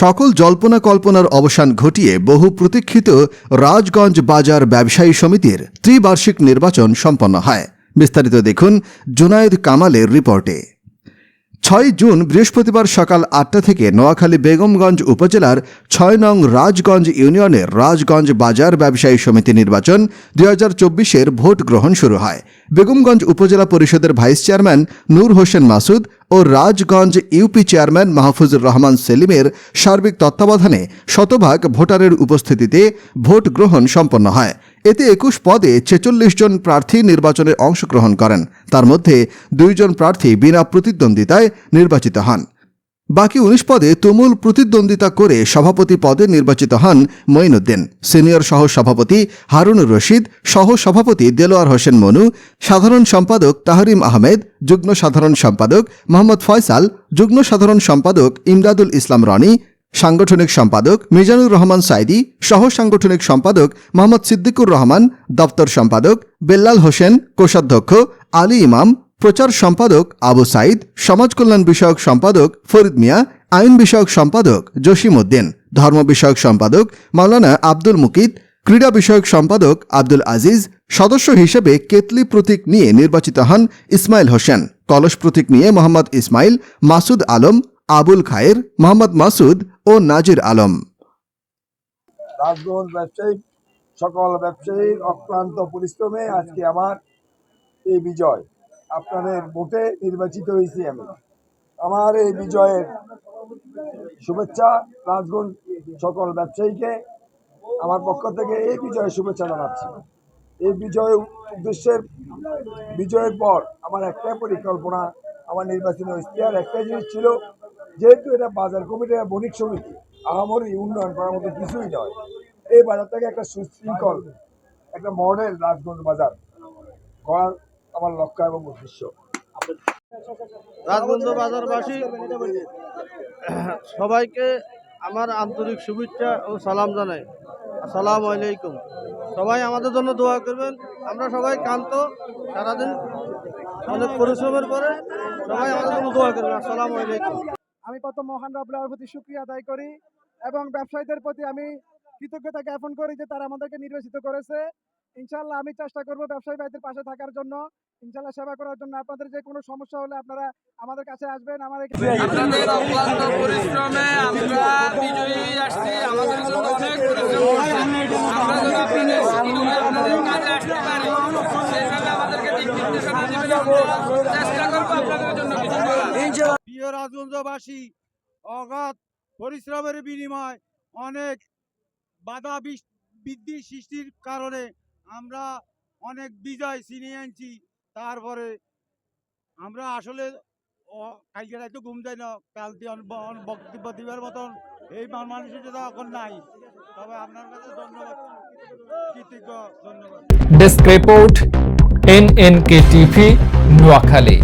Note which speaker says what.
Speaker 1: সকল জল্পনা কল্পনার অবসান ঘটিয়ে বহু প্রতীক্ষিত রাজগঞ্জ বাজার ব্যবসায়ী সমিতির ত্রিবার্ষিক নির্বাচন সম্পন্ন হয়। বিস্তারিত দেখুন জুনায়েদ কামালের রিপোর্টে। ছয় জুন বৃহস্পতিবার সকাল আটটা থেকে নোয়াখালী বেগমগঞ্জ উপজেলার ছয় নং রাজগঞ্জ ইউনিয়নের রাজগঞ্জ বাজার ব্যবসায়ী সমিতি নির্বাচন দুই হাজার চব্বিশের ভোট গ্রহণ শুরু হয়। বেগমগঞ্জ উপজেলা পরিষদের ভাইস চেয়ারম্যান নূর হোসেন মাসুদ ও রাজগঞ্জ ইউপি চেয়ারম্যান মাহফুজুর রহমান সেলিমের সার্বিক তত্ত্বাবধানে শতভাগ ভোটারের উপস্থিতিতে ভোট গ্রহণ সম্পন্ন হয়। এতে একুশ পদে ছেচল্লিশ জন প্রার্থী নির্বাচনে অংশগ্রহণ করেন। তার মধ্যে দুইজন প্রার্থী বিনা প্রতিদ্বন্দ্বিতায় নির্বাচিত হন। বাকি উনিশ পদে তুমুল প্রতিদ্বন্দ্বিতা করে সভাপতি পদে নির্বাচিত হন মঈনুদ্দিন। সিনিয়র সহ সভাপতি হারুনুর রশিদ সহ সভাপতি দেলোয়ার হোসেন মনু, সাধারণ সম্পাদক তাহরিম আহমেদ, যুগ্ম সাধারণ সম্পাদক মোহাম্মদ ফয়সাল, যুগ্ম সাধারণ সম্পাদক ইমদাদুল ইসলাম রনি সাংগঠনিক সম্পাদক মিজানুর রহমান সাইদি, সহ সাংগঠনিক সম্পাদক মোহাম্মদ সিদ্দিকুর রহমান, দপ্তর সম্পাদক বেল্লাল হোসেন, কোষাধ্যক্ষ আলী ইমাম, প্রচার সম্পাদক আবু সাইদ, সমাজ কল্যাণ বিষয়ক সম্পাদক ফরিদ মিয়া, আইন বিষয়ক সম্পাদক জসিম উদ্দিন, ধর্ম বিষয়ক সম্পাদক মাওলানা আব্দুল মুকিত, ক্রীড়া বিষয়ক সম্পাদক আব্দুল আজিজ, সদস্য হিসেবে কেতলি প্রতীক নিয়ে নির্বাচিত হন ইসমাইল হোসেন, কলস প্রতীক নিয়ে মোহাম্মদ ইসমাইল, মাসুদ আলম আবুল খায়ের, মোহাম্মদ মাসুদ ও নাজির আলম।
Speaker 2: রাজগঞ্জ ব্যবসায়ী, সকল ব্যবসায়ীর অক্লান্ত পরিশ্রমে আজকে আমার এই বিজয়। আপনাদের ভোটে নির্বাচিত হয়েছি আমি। আমার এই বিজয়ের শুভেচ্ছা রাজগঞ্জ সকল ব্যবসায়ীকে, আমার পক্ষ থেকে এই বিজয়ের শুভেচ্ছা জানাচ্ছি। এই বিজয় উদ্দেশ্যের, বিজয়ের পর আমার একটাই পরিকল্পনা, আমার নির্বাচনী ইশতেহার একটাই জিনিস ছিল যেহেতু এটা বাজার কমিটি বণিক সমিতি, আহামরি উন্নয়ন করার মতো কিছুই নয়। এই বাজারটাকে একটা সুশৃঙ্খল, একটা মডেল রাজগঞ্জ বাজার করার আমার লক্ষ্য এবং উদ্দেশ্য।
Speaker 3: রাজগঞ্জ বাজারবাসী, সবাইকে আমার আন্তরিক শুভেচ্ছা ও সালাম জানাই। আসসালামু আলাইকুম। সবাই আমাদের জন্য দোয়া করবেন। আমরা সবাই কান্ত সারাদিন অনেক পরিশ্রমের পরে সবাই আমাদের জন্য দোয়া করবেন। আসসালামু আলাইকুম।
Speaker 4: আমি প্রথম মহান রবুল্লাহর প্রতি শুক্রিয়া আদায় করি এবং ব্যবসায়ীদের প্রতি আমি কৃতজ্ঞতা জ্ঞাপন করি যে তারা আমাদেরকে নির্বাচিত করেছে। ইনশাল্লাহ আমি চেষ্টা করব ব্যবসায়ী ভাইদের পাশে থাকার জন্য। ইনশাল্লাহ সেবা করার জন্য। আপনাদের যে কোনো সমস্যা হলে আপনারা আমাদের কাছে আসবেন, আমার
Speaker 3: রাজবন্ধবাসী অগাধ পরিশ্রমের বিনিময় অনেক বাধা বৃদ্ধি সৃষ্টির কারণে আমরা অনেক বিজয় ছিনিয়ে আনছি। তারপরে আমরা আসলে কালকে রাতে ঘুম যায় না। কাল দিয়ে বক্তব্য দিবার মতন এই মানুষের মানসিকতা এখন নাই। তবে আপনার কাছে ধন্যবাদ। কৃতজ্ঞ, ধন্যবাদ।
Speaker 5: Desk report K TV, Noakhali.